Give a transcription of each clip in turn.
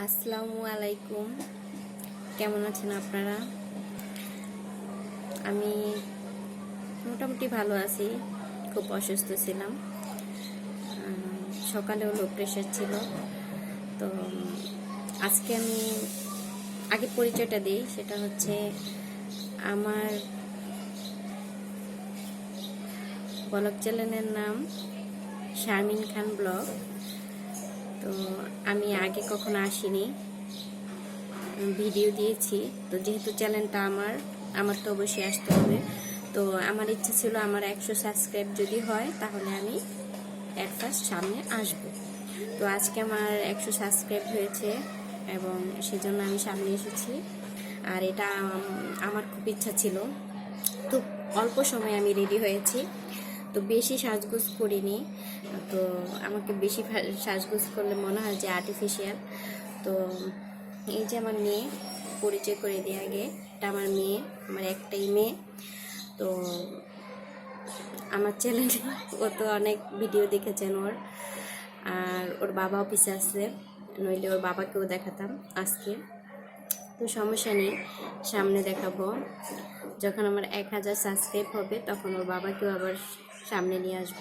আসসালামু আলাইকুম। কেমন আছেন আপনারা? আমি মোটামুটি ভালো আছি, খুব অসুস্থ ছিলাম। সকালেও লো প্রেশার ছিল। তো, আজকে আমি আগে পরিচয়টা দিই, সেটা হচ্ছে আমার ব্লগ চ্যানেলের নাম শারমিন খান ব্লগ। তো আমি আগে কখনো আসিনি। ভিডিও দিয়েছি। তো যেহেতু চ্যানেলটা আমার আমার তো অবশ্যই আসতে হবে। তো আমার ইচ্ছে ছিল আমার একশো সাবস্ক্রাইব যদি হয়, তাহলে আমি ফার্স্ট সামনে আসব। তো আজকে আমার একশো সাবস্ক্রাইব হয়েছে এবং সেজন্য আমি সামনে এসেছি। আর এটা আমার খুব ইচ্ছা ছিল। তো অল্প সময়ে আমি রেডি হয়েছি। তো বেশি সাজগোজ করিনি। তো আমাকে বেশি সাজগোজ করলে মনে হয় যে আর্টিফিশিয়াল তো এই যে আমার মেয়ে, পরিচয় করে দিয়ে আগে। এটা আমার মেয়ে, আমার একটাই মেয়ে। তো আমার চ্যানেলে ও তো অনেক ভিডিও দেখেছেন ওর। আর ওর বাবা অফিসে আসছে নইলে ওর বাবাকেও দেখাতাম আজকে। তো সমস্যা নেই, সামনে দেখাবো। যখন আমার এক হাজার সাবস্ক্রাইব হবে তখন ওর বাবাকেও আবার সামনে নিয়ে আসব।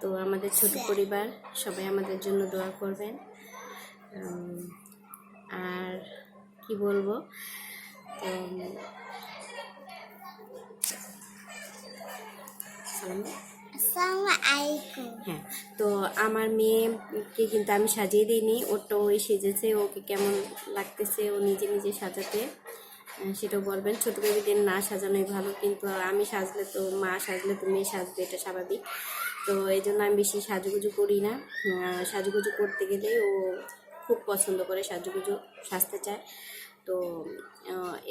তো আমাদের ছোট পরিবার সবাই আমাদের জন্য দোয়া করবেন। আর কি বলব? হ্যাঁ তো আমার মেয়েকে কিন্তু আমি সাজিয়ে দিইনি। ওটা ওই সেজেছে ওকে কেমন লাগতেছে ও নিজে নিজে সাজাতে। সেটাও বলবেন। ছোটো বেবিদের না সাজানোই ভালো, কিন্তু আমি সাজলে তো মা সাজলে তো মেয়ে সাজবে, এটা স্বাভাবিক। তো এই জন্য আমি বেশি সাজুগুজু করি না। সাজুগুজু করতে গেলে ও খুব পছন্দ করে সাজুগুজু সাজতে চায়। তো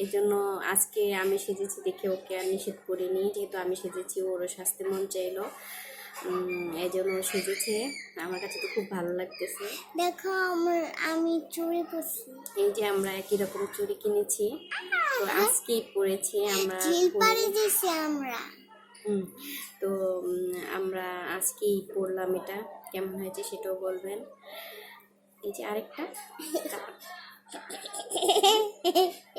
এই জন্য আজকে আমি সেজেছি দেখে ওকে আর নিষেধ করিনি। যেহেতু আমি সেজেছি, ওরও স্বাস্থ্য মন চাইলো। এই জন্য সেজেছে আমার কাছে তো খুব ভালো লাগতেছে। দেখো আমার আমি চুরি করছি। এই যে আমরা একই রকম চুড়ি কিনেছি তো আজকেই পরেছি আমরা পাড়ি দিছি আমরা। তো আমরা আজকেই পরলাম এটা কেমন হয়েছে সেটাও বলবেন। এই যে আরেকটা।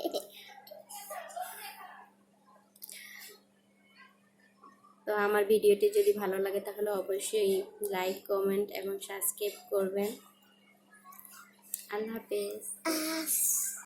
তো আমার ভিডিওটি যদি ভালো লাগে তাহলে অবশ্যই লাইক, কমেন্ট এবং সাবস্ক্রাইব করবেন। আল্লাহ হাফেজ।